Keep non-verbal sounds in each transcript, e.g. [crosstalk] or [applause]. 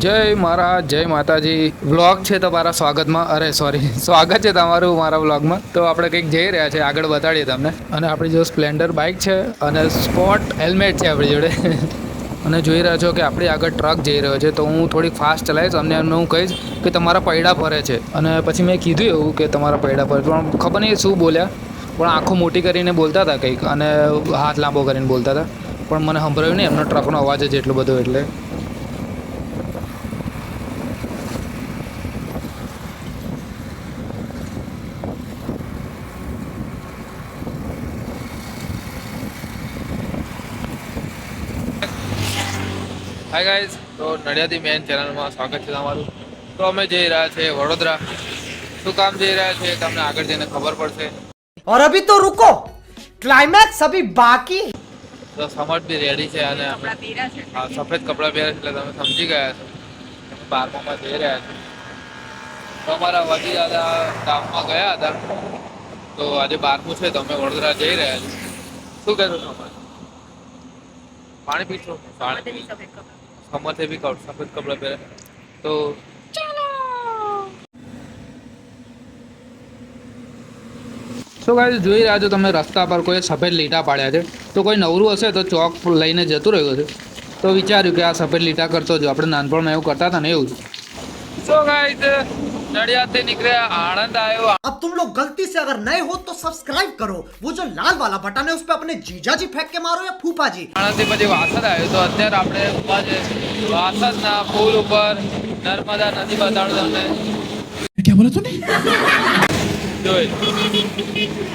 જય મારા જય માતાજી. વ્લોગ છે તમારા સ્વાગતમાં. અરે સોરી [laughs] સ્વાગત છે તમારું મારા વ્લોગમાં. તો આપણે કંઈક જઈ રહ્યા છે આગળ બતાડીએ તમને. અને આપણી જો સ્પ્લેન્ડર બાઇક છે અને સ્પોટ હેલ્મેટ છે આપણી જોડે. [laughs] અને જોઈ રહ્યા છો કે આપણી આગળ ટ્રક જઈ રહ્યો છે. તો હું થોડીક ફાસ્ટ ચલાવીશ. અમને એમને હું કહીશ કે તમારા પૈડા ફરે છે. અને પછી મેં કીધું એવું કે તમારા પૈડા ફરે પણ ખબર નહીં શું બોલ્યા. પણ આંખો મોટી કરીને બોલતા હતા કંઈક. અને હાથ લાંબો કરીને બોલતા હતા. પણ મને સંભળાયું નહીં. એમનો ટ્રકનો અવાજ જ એટલો બધો એટલે. હાય ગાઈઝ તો નડિયાદી મેન ચેનલમાં સ્વાગત છે તમારું તો અમે જઈ રહ્યા છીએ વડોદરા શું કામ જઈ રહ્યા છીએ તમને આગળ જઈને ખબર પડશે और अभी तो रुको क्लाइमैक्स अभी बाकी है તો સમજ બી રેડી છે અને અમે હા સફેદ કપડાં પહેર્યા છે એટલે તમે સમજી ગયા છો અમે બારમામાં જઈ રહ્યા છીએ તો અમારા વડી દાદા ગામમાં ગયા હતા તો આજે બારમું છે તો અમે વડોદરા જઈ રહ્યા છીએ શું કહેશો સમજ પાણી પીશો પાણી સમજે બી કપ- સફેદ કપડાં પહેરે તો તો ગાઈસ જોઈ રહ્યા છો તમે રસ્તા પર કોઈ સફેદ લીટા પાડ્યા છે. તો કોઈ નવરું હશે તો ચોક લઈને જતું રહ્યું છે તો વિચાર્યું કે આ સફેદ લીટા કરતો જો આપણે નાનપણમાં એવું કરતા હતા ને એવું સો ગાઈસ નડિયાદથી નીકળ્યા આણંદ આવ્યો अब तुम लोग गलती से अगर नए हो तो सब्सक्राइब करो वो जो लाल वाला बटन है उस पर अपने जीजा जी फेंक के मारो या फूफा जी આણંદથી પછી વાસદ આવ્યો તો અત્યારે આપણે ઊભા છે વાસદના પુલ ઉપર નર્મદા નદી બતાડું તમને क्या बोला तूने જોઈ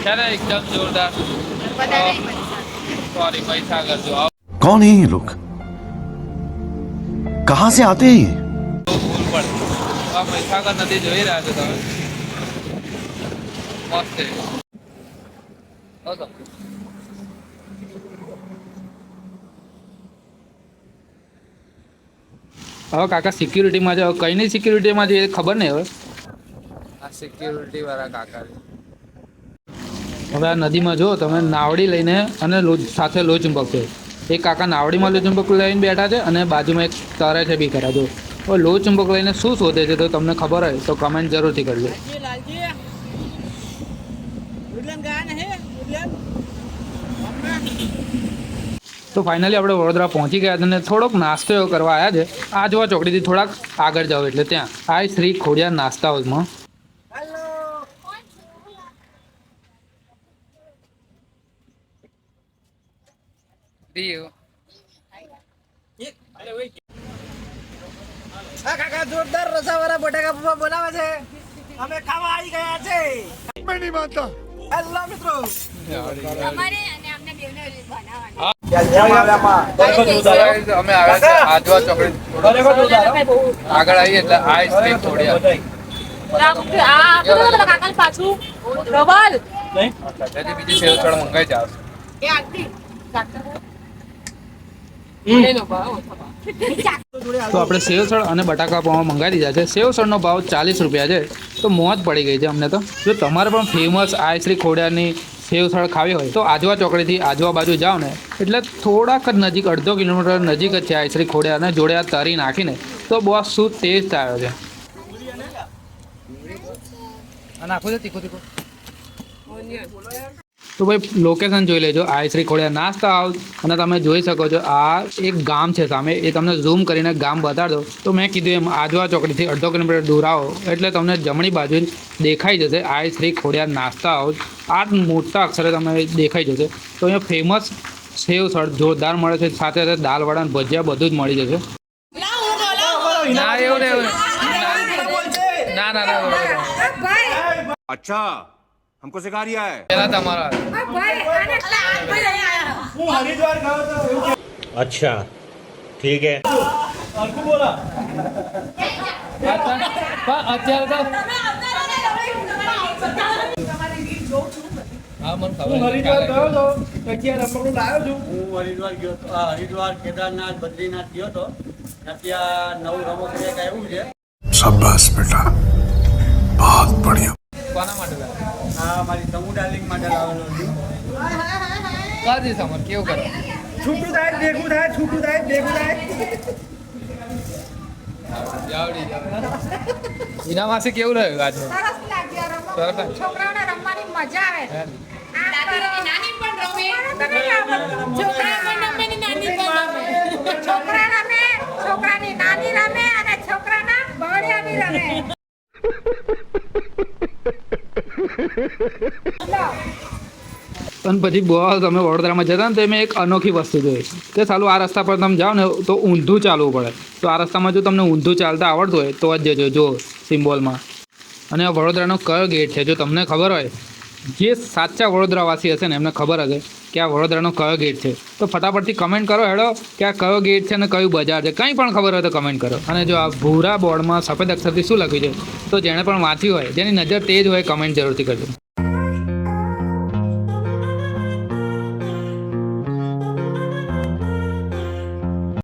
છે ને એકદમ જોરદાર સોરી મહીસાગર જો આવો कौन है ये लोग कहां से आते हैं ये પુલ પર આ મહીસાગર નદી જોઈ રહ્યા છો તમે. મસ્ત છે. હવે કાકા સિક્યુરિટીમાં જાઓ કઈ નહીં સિક્યુરિટીમાં જઈએ ખબર નહીં હવે. આ સિક્યુરિટી વાળા કાકા હવે આ નદીમાં જો તમે નાવડી લઈને અને સાથે લોચુંબક છે. એક કાકા નાવડીમાં લોચુંબક લઈને બેઠા છે અને બાજુમાં એક તરે છે બી ખરા જો. હવે લોચુંબક લઈને શું શોધે છે તો તમને ખબર હોય તો કમેન્ટ જરૂરથી કરજો. તો ફાઇનલી આપણે વડોદરા પહોંચી ગયા હતા અને થોડોક નાસ્તો એવો કરવા આવ્યા છે. આજવા ચોકડીથી થોડાક આગળ જાઓ એટલે ત્યાં. આ શ્રી ખોડિયા નાસ્તા હાઉસમાં જોરદાર રસાવાળા બટાકા પપ્પા બનાવે છે. અમે ખાવા આવી ગયા છે. આગળ આવી એટલે આ સ્ટેજ પાછું. બીજી સેવ ચડ મંગાઈ જાવ તો આપણે સેવસળ અને બટાકા પૌવા મંગાવી દીધા છે. સેવસળનો ભાવ ચાલીસ રૂપિયા છે. તો મોત પડી ગઈ છે અમને તો. જો તમારે પણ ફેમસ આ શ્રી ખોડિયારની સેવસળ ખાવી હોય તો આજવા ચોકડીથી આજવા બાજુ જાઓ ને. એટલે થોડાક જ નજીક અડધો કિલોમીટર નજીક જ છે આ શ્રી ખોડિયાર જોડે આ તરી નાખીને. તો બહુ શું ટેસ્ટ આવ્યો છે? નાખો છે તીખો તીખો. તો ભાઈ લોકેશન જોઈ લેજો આઈ શ્રી ખોડિયા નાસ્તા હાઉસ અને તમે જોઈ શકો છો આ એક ગામ છે સામે એ તમને ઝૂમ કરીને ગામ બતાડો તો મેં કીધું એમ આજવા ચોકડીથી અડધો કિલોમીટર દૂર આવો એટલે તમને જમણી બાજુ દેખાઈ જશે આ શ્રી ખોડિયા નાસ્તા હાઉસ આ મોટા અક્ષરે તમે દેખાઈ જશે તો અહીંયા ફેમસ સેવ સર જોરદાર મળે છે સાથે સાથે દાલવડા ભજીયા બધું જ મળી જશે ના એવું ના ના ના અચ્છા हमको सिखा रिया है પેલા તમારા अच्छा ठीक है અત્યારે તો હા મને ખબર હું હરિદ્વાર ગયો હતો આ હરિદ્વાર કેદારનાથ બદ્રીનાથ ગયો હતો ને ત્યાં નવું રમકડું એક આવ્યું છે शाबाश बेटा बहुत बढ़िया કોના માટે આ મારી સમૂહ ડાર્લિંગ માટે લાવેલો છું. કાજી સમર કેવું કરે? છૂટું થાય ભેગું થાય છૂટું થાય ભેગું થાય. ઈના માસી કેવું રહ્યું આજનું સરસ લાગ્યા રમો સરસ લાગ્યું. છોકરાઓને રમવાની મજા આવે. હે? નાની પણ રમે. છોકરા રમે ને નાની પણ રમે છોકરા રમે છોકરાની નાની રમે અને છોકરાના બળિયાની રમે લો અને પછી બહુ તમે વડોદરામાં જતા ને તો મેં એક અનોખી વસ્તુ જોઈ. કે સાલું આ રસ્તા પર તમે જાઓ ને તો ઊંધું ચાલવું પડે. તો આ રસ્તામાં જો તમને ઊંધું ચાલતા આવડતું હોય તો જ જજો, જો સિમ્બોલમાં. અને આ વડોદરાનો કયો ગેટ છે જો તમને ખબર હોય? જે સાચા વડોદરાવાસી હશે ને એમને ખબર હશે કે આ વડોદરાનો કયો ગેટ છે. તો ફટાફટથી કમેન્ટ કરો હેડો કે આ કયો ગેટ છે અને કયું બજાર છે. કંઈ પણ ખબર હોય તો કમેન્ટ કરો. અને જો આ ભૂરા બોર્ડમાં સફેદ અક્ષરથી શું લખ્યું છે? તો જેણે પણ વાંચ્યું હોય, જેની નજર તેજ હોય કમેન્ટ જરૂરથી કરજો.